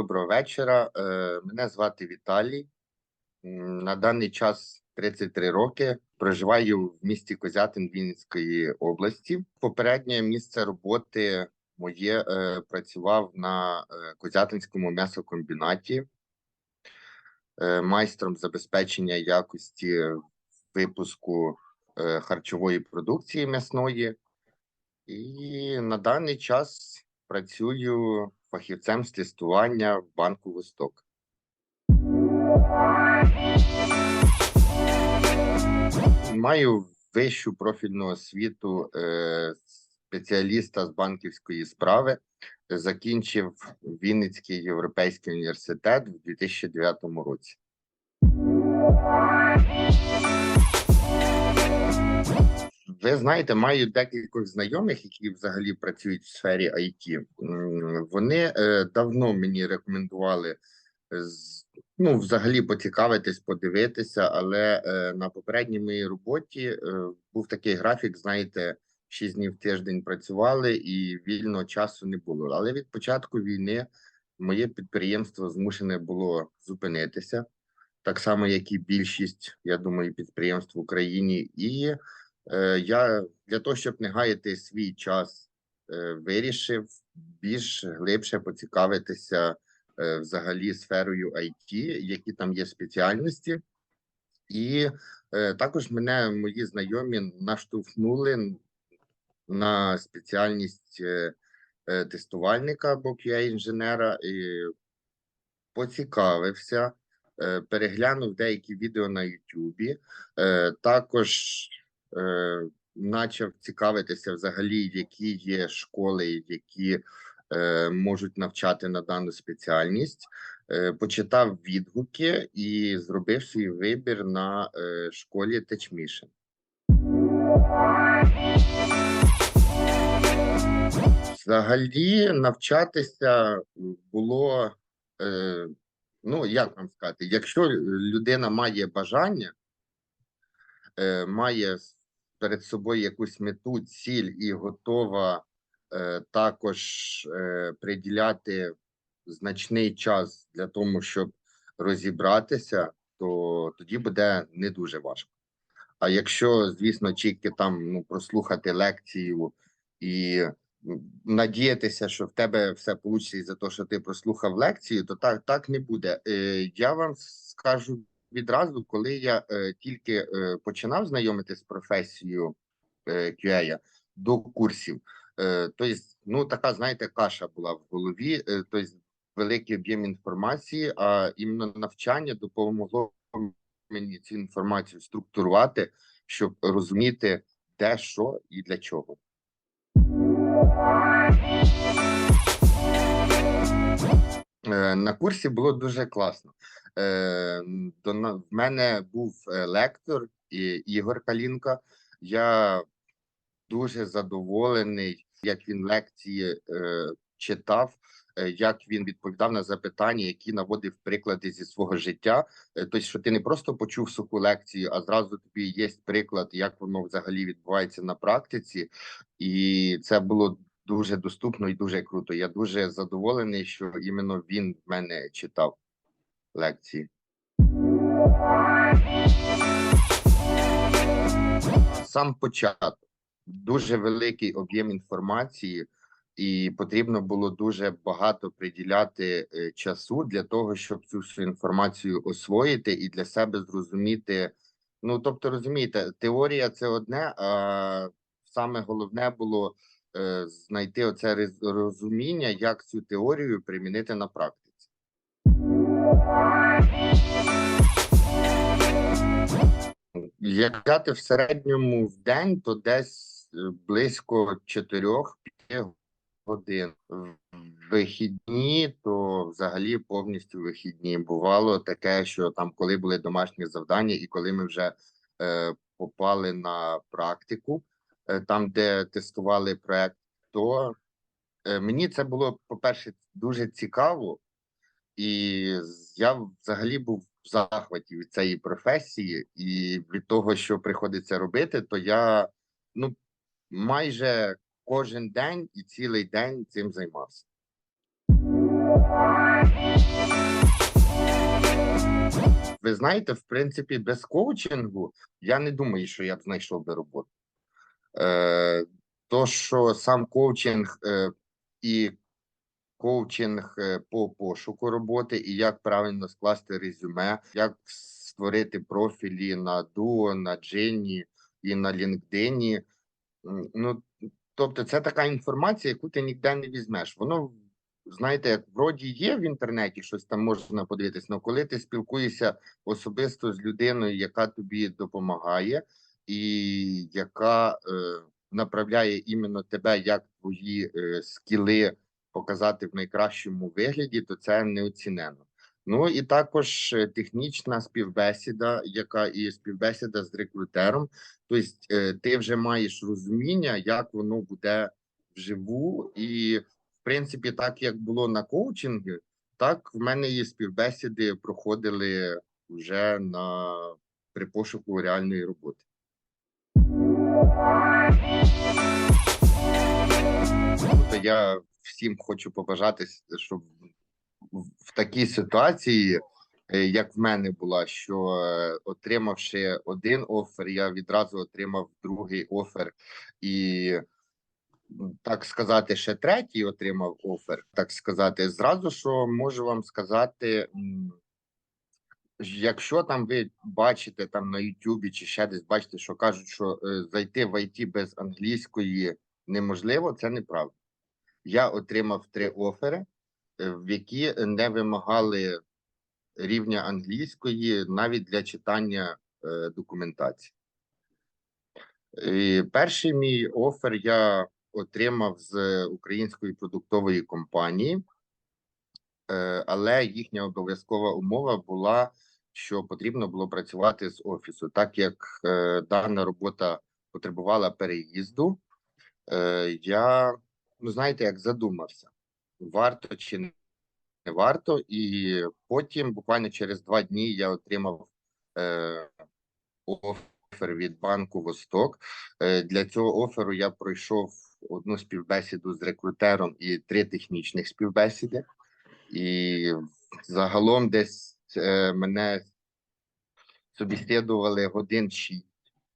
доброго вечора. Е, Мене звати Віталій. На даний час 33 роки. Проживаю в місті Козятин Вінницької області. Попереднє місце роботи моє е, працював на е, Козятинському м'ясокомбінаті майстром забезпечення якості випуску харчової продукції м'ясної. І на даний час працюю фахівцем з тестування в банку Восток. Маю вищу профільну освіту е, спеціаліста з банківської справи. Закінчив Вінницький європейський університет в 2009 році. Ви знаєте, маю декількох знайомих, які взагалі працюють в сфері IT. Вони е, давно мені рекомендували ну, взагалі поцікавитись, подивитися, але е, на попередній моїй роботі е, був такий графік, знаєте, 6 днів в тиждень працювали і вільного часу не було. Але від початку війни моє підприємство змушене було зупинитися, так само, як і більшість, я думаю, підприємств в Україні. І Е, Я для того, щоб не гаяти свій час, е, вирішив більш глибше поцікавитися е, взагалі сферою IT, які там є спеціальності, і е, також мене мої знайомі наштовхнули на спеціальність е, е, тестувальника або QA-інженера і поцікавився, е, переглянув деякі відео на Ютубі. Е, Також е, почав цікавитися взагалі, які є школи, які е, можуть навчати на дану спеціальність. Е, почитав відгуки і зробив свій вибір на е, школі TechMission. Взагалі навчатися було, ну як вам сказати, якщо людина має бажання, має перед собою якусь мету, ціль і готова е, також е, приділяти значний час для того, щоб розібратися, то тоді буде не дуже важко. А якщо, звісно, тільки там ну, прослухати лекцію і надіятися, що в тебе все вийде за те, що ти прослухав лекцію, то так, так не буде. Е, я вам скажу відразу, коли я е, тільки е, починав знайомитися з професією е, QA до курсів, е, тобто, ну така, знаєте, каша була в голові, е, тобто великий об'єм інформації, а іменно навчання допомогло мені цю інформацію структурувати, щоб розуміти, де що і для чого. Е, На курсі було дуже класно. Е, До в мене був е, лектор Ігор Калінка. Я дуже задоволений, як він лекції е, читав, е, як він відповідав на запитання, які наводив приклади зі свого життя. Тобто, що ти не просто почув суху лекцію, а зразу тобі є приклад, як воно взагалі відбувається на практиці, і це було дуже доступно і дуже круто. Я дуже задоволений, що іменно він в мене читав лекції. Сам початок дуже великий об'єм інформації, і потрібно було дуже багато приділяти е, часу для того, щоб цю всю інформацію освоїти і для себе зрозуміти. Ну тобто, розумієте, теорія це одне, а саме головне було е, знайти оце роз- розуміння, як цю теорію примінити на практиці. Як взяти в середньому в день, то десь е, близько 4-5 годин. В вихідні, то взагалі повністю вихідні. Бувало таке, що там, коли були домашні завдання, і коли ми вже е, попали на практику, е, там, де тестували проект, то е, мені це було, по-перше, дуже цікаво, і я взагалі був в захваті від цієї професії, і від того, що приходиться робити, то я ну майже кожен день і цілий день цим займався. Ви знаєте, в принципі, без коучингу я не думаю, що я б знайшов би роботу. Е, то, що сам коучинг е, і коучинг е, по пошуку роботи, і як правильно скласти резюме, як створити профілі на Duo, на Джені і на LinkedIn. Ну, тобто, це така інформація, яку ти ніде не візьмеш. Воно, знаєте, як вроді є в інтернеті, щось там можна подивитись, але коли ти спілкуєшся особисто з людиною, яка тобі допомагає, і яка е, направляє іменно тебе, як твої е, скіли показати в найкращому вигляді, то це неоцінено. Ну і також е, технічна співбесіда, яка і співбесіда з рекрутером. Тобто, е, ти вже маєш розуміння, як воно буде вживу, і в принципі, так як було на коучингу, так в мене і співбесіди проходили вже на при пошуку реальної роботи. Тобто я всім хочу побажати, щоб в- такій ситуації, е, як в мене була, що е, отримавши один офер, я відразу отримав другий офер, і так сказати, ще третій отримав офер. Так сказати, зразу що можу вам сказати. Якщо там ви бачите там на Ютубі чи ще десь бачите, що кажуть, що е, зайти в ІТ без англійської неможливо, це неправда. Я отримав три офери, е, в які не вимагали рівня англійської навіть для читання е, документації. І перший мій офер я отримав з української продуктової компанії, е, але їхня обов'язкова умова була, що потрібно було працювати з офісу, так як е, дана робота потребувала переїзду. Е, я, ну знаєте, як задумався, варто чи не варто, і потім, буквально через два дні, я отримав е, офер від банку Восток. Е, для цього оферу я пройшов одну співбесіду з рекрутером і три технічних співбесіди. І загалом десь е, мене собеседували годин шість,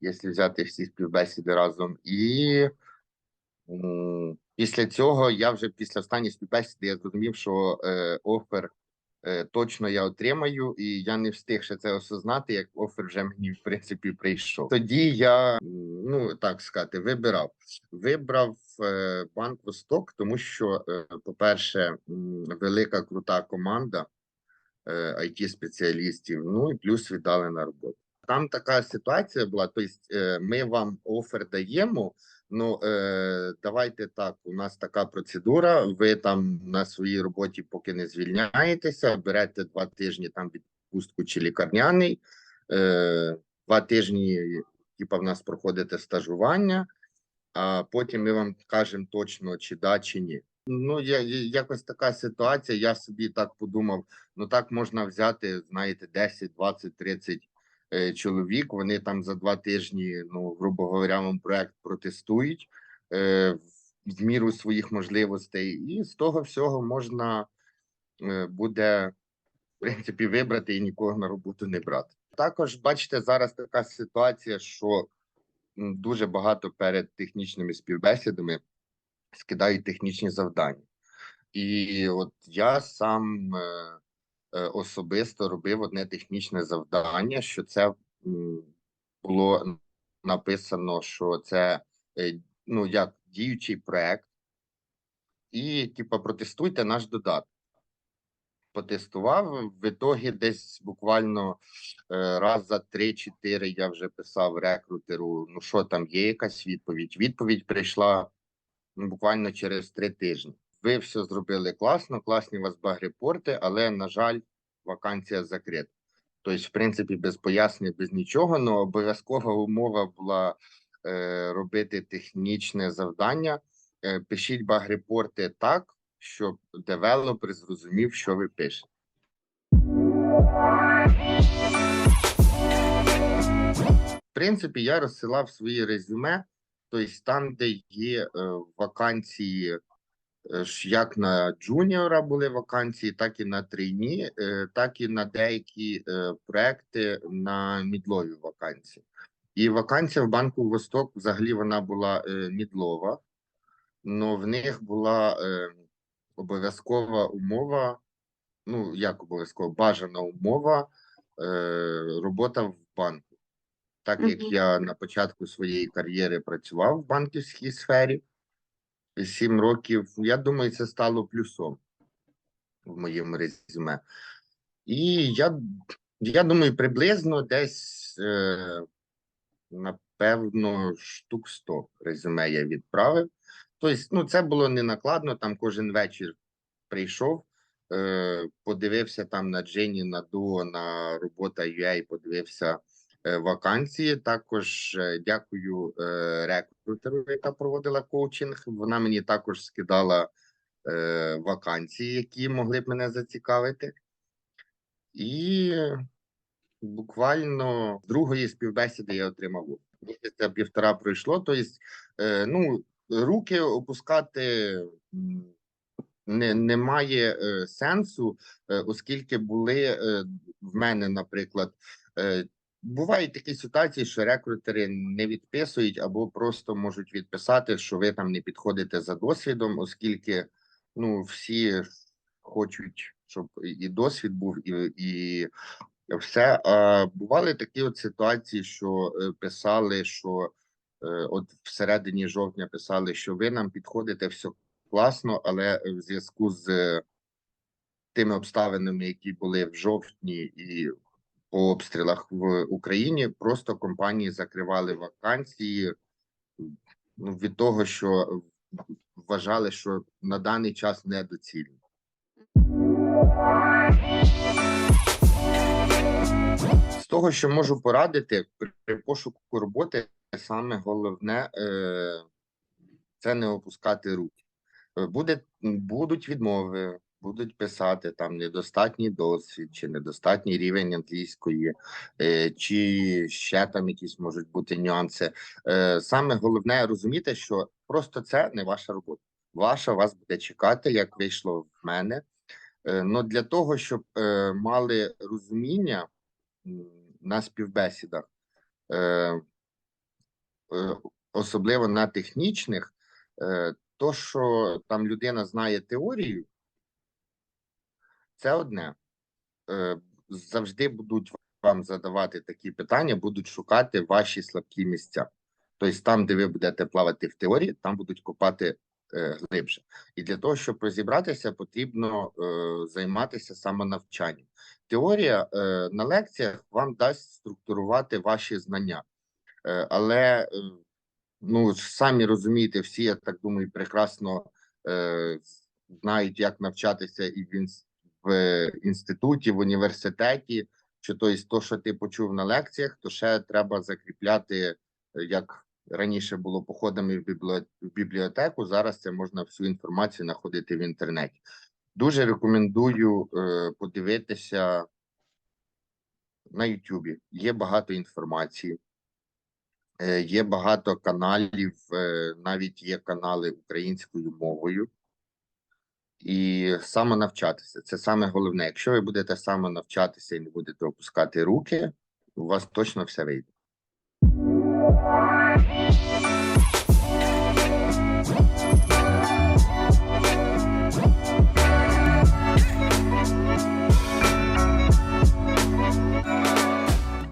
якщо взяти всі співбесіди разом. І після цього я вже після останньої співбесіди я зрозумів, що е, офер е, точно я отримаю, і я не встиг ще це осознати, як офер вже мені в принципі прийшов. Тоді я ну так сказати, вибирав. Вибрав е, банк Восток, тому що, е, по-перше, велика крута команда it спеціалістів. Ну і плюс віддалена робота. Там така ситуація була. Тобто, е, ми вам офер даємо. Ну е, давайте так. У нас така процедура. Ви там на своїй роботі, поки не звільняєтеся, берете два тижні там відпустку чи лікарняний. Е, два тижні, типа, в нас проходите стажування, а потім ми вам кажемо точно, чи да, чи ні. Ну, я, якось така ситуація. Я собі так подумав: ну так можна взяти, знаєте, 10, 20, 30 е, чоловік. Вони там за два тижні, ну, грубо говоря, вам проект протестують е, в- міру своїх можливостей, і з того всього можна е, буде в принципі вибрати і нікого на роботу не брати. Також бачите, зараз така ситуація, що дуже багато перед технічними співбесідами скидають технічні завдання. І от я сам е, е, особисто робив одне технічне завдання, що це було написано, що це е, ну як діючий проект, і типа протестуйте наш додаток. Потестував в ітогі десь буквально е, раз за 3-4 я вже писав рекрутеру: ну що там є якась відповідь? Відповідь прийшла ну, буквально через три тижні. Ви все зробили класно, класні у вас баг-репорти, але, на жаль, вакансія закрита. Тобто, в принципі, без пояснень, без нічого, але обов'язкова умова була е, робити технічне завдання. Е, пишіть баг-репорти так, щоб девелопер зрозумів, що ви пишете. В принципі, я розсилав свої резюме, тобто там, де є е, вакансії Як на джуніора були вакансії, так і на трейні, е, так і на деякі е, проекти на мідлові вакансії. І вакансія в банку Восток взагалі вона була е, мідлова, але в них була обов'язкова умова, ну як обов'язково, бажана умова робота в банку. Так як я на початку своєї кар'єри працював в банківській сфері сім років, я думаю, це стало плюсом в моєму резюме. І я, я думаю, приблизно десь, е, напевно, штук 100 резюме я відправив. Тобто, ну, це було не накладно, там кожен вечір прийшов, е, подивився там на Джені, на Дуо, на робота UA, подивився вакансії. Також е, дякую е, рекрутеру, яка проводила коучинг. Вона мені також скидала е, вакансії, які могли б мене зацікавити. І буквально з другої співбесіди я отримав. Місяця півтора пройшло. Тобто, е, ну, руки опускати не, немає е, сенсу, е, оскільки були е, в мене, наприклад, е, бувають такі ситуації, що рекрутери не відписують або просто можуть відписати, що ви там не підходите за досвідом, оскільки ну, всі хочуть, щоб і досвід був, і, і все. А бували такі от ситуації, що е, писали, що е, от всередині жовтня писали, що ви нам підходите все класно, але в зв'язку з тими обставинами, які були в жовтні і по обстрілах в Україні, просто компанії закривали вакансії ну, від того, що вважали, що на даний час недоцільно. З того, що можу порадити при, пошуку роботи, саме головне е, це не опускати руки. Буде, будуть відмови, будуть писати там недостатній досвід, чи недостатній рівень англійської, е, чи ще там якісь можуть бути нюанси. Е, саме головне розуміти, що просто це не ваша робота. Ваша вас буде чекати, як вийшло в мене. Е, но для того, щоб мали розуміння на співбесідах, особливо на технічних, то, що там людина знає теорію, це одне. Е, завжди будуть вам задавати такі питання, будуть шукати ваші слабкі місця. Тобто, там, де ви будете плавати в теорії, там будуть копати е, глибше. І для того, щоб розібратися, потрібно е, займатися самонавчанням. Теорія на лекціях вам дасть структурувати ваші знання, але ну самі розумієте, всі, я так думаю, прекрасно знають, як навчатися і в, в інституті, в університеті. Що тобто, то, що ти почув на лекціях, то ще треба закріпляти, е, як раніше було походами в бібліотеку. Зараз це можна всю інформацію знаходити в інтернеті. Дуже рекомендую е, подивитися на Ютубі. Є багато інформації. Е, Є багато каналів, е, навіть є канали українською мовою. І самонавчатися. Це саме головне. Якщо ви будете самонавчатися і не будете опускати руки, у вас точно все вийде.